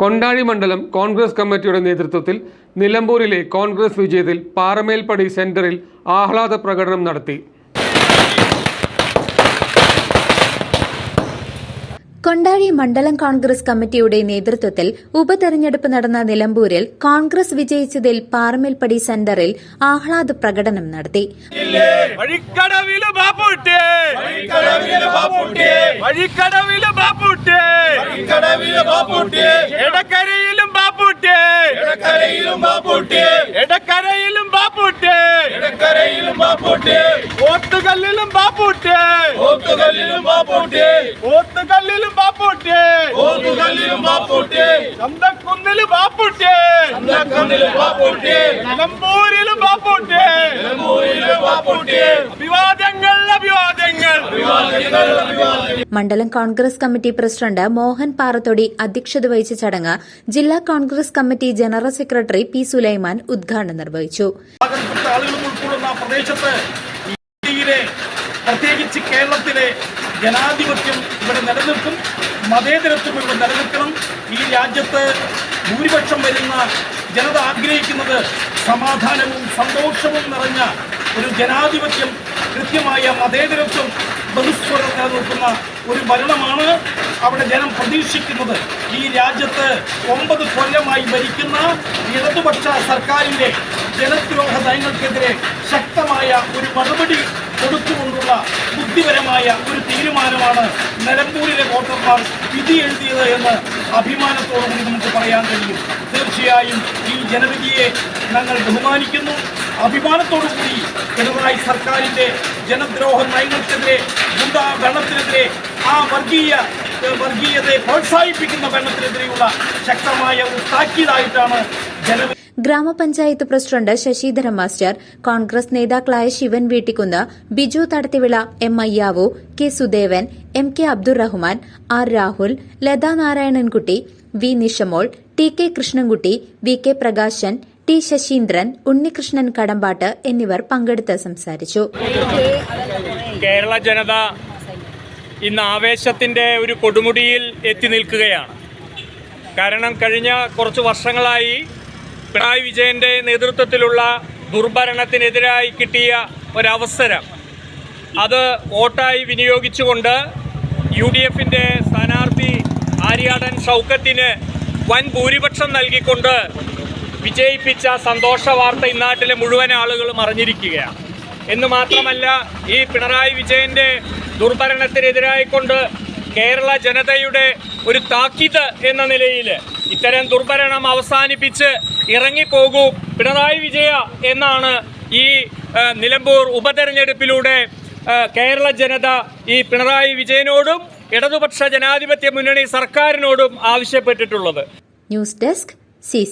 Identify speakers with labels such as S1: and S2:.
S1: Kondazhi മണ്ഡലം കോൺഗ്രസ് കമ്മിറ്റിയുടെ നേതൃത്വത്തിൽ നിലമ്പൂരിലെ കോൺഗ്രസ് വിജയത്തിൽ പാറമേൽപ്പടി സെന്ററിൽ ആഹ്ലാദ പ്രകടനം നടത്തി.
S2: കൊണ്ടാഴി മണ്ഡലം കോൺഗ്രസ് കമ്മിറ്റിയുടെ നേതൃത്വത്തിൽ ഉപതെരഞ്ഞെടുപ്പ് നടന്ന നിലമ്പൂരിൽ കോൺഗ്രസ് വിജയിച്ചതിൽ പാറമേൽപ്പടി സെന്ററിൽ ആഹ്ലാദ പ്രകടനം നടത്തി.
S3: വഴിക്കടവിൽ ബാപ്പുട്ടി വഴിക്കടവിൽ ബാപ്പുട്ടി വഴിക്കടവിൽ ബാപ്പുട്ടി
S4: കടവിലെ ബാപ്പുട്ടി
S3: എടക്കരയിലും ബാപ്പുട്ടി
S4: ഇടക്കരയിലും ബാപ്പുട്ടി
S3: എടക്കരയിലും ബാപ്പുട്ടി
S4: ഇടക്കരയിലും ബാപ്പുട്ടി
S3: ഓത്തുകല്ലിലും ബാപ്പുട്ടി
S4: ഓത്തുകല്ലിലും ബാപ്പുട്ടി
S3: ഓത്തുകല്ലിലും ബാപ്പുട്ടി
S4: ഓത്തുകല്ലിലും ബാപ്പുട്ടി
S3: ചന്തക്കുന്നിൽ ബാപ്പുട്ടി
S4: ചന്തക്കണ്ണിലും ബാപ്പുട്ടി
S3: നിലമ്പൂരിലും ബാപ്പുട്ടി
S4: നിലമ്പൂരിലും ബാപ്പുട്ടി
S3: അഭിവാദ്യങ്ങൾ അഭിവാദ്യങ്ങൾ
S4: അഭിവാദ്യങ്ങൾ അഭിവാദ്യങ്ങൾ
S2: മണ്ഡലം കോൺഗ്രസ് കമ്മിറ്റി പ്രസിഡന്റ് മോഹൻ പാറത്തൊടി അധ്യക്ഷത വഹിച്ച ചടങ്ങ് ജില്ലാ Congress committee general secretary P Sulaiman ഉദ്ഘാടനം നിർവഹിച്ചു.
S3: പ്രത്യേകിച്ച് കേരളത്തിലെ ജനാധിപത്യം ഇവിടെ നിലനിൽക്കും മതേതരത്വം ഇവിടെ നിലനിൽക്കണം ഈ രാജ്യത്ത് ഭൂരിപക്ഷം വരുന്ന ജനത ആഗ്രഹിക്കുന്നത് സമാധാനവും സന്തോഷവും നിറഞ്ഞ ഒരു ജനാധിപത്യം കൃത്യമായ മതേതരത്വം ബഹുസ്വരം നിലനിൽക്കുന്ന ഒരു ഭരണമാണ് അവിടെ ജനം പ്രതീക്ഷിക്കുന്നത്. ഈ രാജ്യത്ത് ഒമ്പത് കൊല്ലമായി ഭരിക്കുന്ന ഇടതുപക്ഷ സർക്കാരിന്റെ ജനദ്രോഹ നയങ്ങൾക്കെതിരെ ശക്തമായ ഒരു മറുപടി കൊടുത്തുകൊണ്ടുള്ള ബുദ്ധിപരമായ ഒരു തീരുമാനമാണ് നിലമ്പൂരിലെ വോട്ടർമാർ വിധി എഴുതിയത് എന്ന് അഭിമാനത്തോടുകൂടി നമുക്ക് പറയാൻ കഴിയും. തീർച്ചയായും ഈ ജനവിധിയെ ഞങ്ങൾ ബഹുമാനിക്കുന്നു. അഭിമാനത്തോടുകൂടി പിണറായി സർക്കാരിന്റെ ജനദ്രോഹ നയങ്ങൾക്കെതിരെ ഗുണ്ടാ ഭരണത്തിനെതിരെ ആ വർഗീയ വർഗീയതയെ പ്രോത്സാഹിപ്പിക്കുന്ന ഭരണത്തിനെതിരെയുള്ള ശക്തമായ ഒരു താക്കീതായിട്ടാണ് ജനവിധി
S2: ഗ്രാമപഞ്ചായത്ത് പ്രസിഡന്റ് ശശിധരൻ മാസ്റ്റർ കോൺഗ്രസ് നേതാക്കളായ Shivan Veettikkunnu Biju Thadathivila M Ayyavu K Sudevan M K Abdurahman R Rahul Latha Narayanankutty V Nishamol T K Krishnankutty V K Prakashan T Sasheendran Unnikrishnan Kadambattu എന്നിവർ പങ്കെടുത്ത് സംസാരിച്ചു.
S5: കേരള ജനത ഇന്ന് ആവേശത്തിന്റെ ഒരു കൊടുമുടിയിൽ എത്തി നിൽക്കുകയാണ്. കാരണം കഴിഞ്ഞ കുറച്ച് വർഷങ്ങളായി പിണറായി വിജയന്റെ നേതൃത്വത്തിലുള്ള ദുർഭരണത്തിനെതിരായി കിട്ടിയ ഒരവസരം. അത് വോട്ടായി വിനിയോഗിച്ചുകൊണ്ട് യു ഡി എഫിന്റെ സ്ഥാനാർത്ഥി ആര്യാടൻ ഷൗക്കത്തിന് വൻ ഭൂരിപക്ഷം നൽകിക്കൊണ്ട് വിജയിപ്പിച്ച സന്തോഷ വാർത്ത ഇന്നാട്ടിലെ മുഴുവൻ ആളുകളും അറിഞ്ഞിരിക്കുകയാണ്. എന്ന് മാത്രമല്ല ഈ പിണറായി വിജയന്റെ ദുർഭരണത്തിനെതിരായിക്കൊണ്ട് കേരള ജനതയുടെ ഒരു താക്കീത് എന്ന നിലയിൽ ഇത്തരം ദുർഭരണം അവസാനിപ്പിച്ച് ഇറങ്ങിപ്പോകൂ. പിണറായി വിജയ എന്നാണ് ഈ നിലമ്പൂർ ഉപതെരഞ്ഞെടുപ്പിലൂടെ കേരള ജനത ഈ പിണറായി വിജയനോടും ഇടതുപക്ഷ ജനാധിപത്യ മുന്നണി സർക്കാരിനോടും ആവശ്യപ്പെട്ടിട്ടുള്ളത്.
S2: News desk C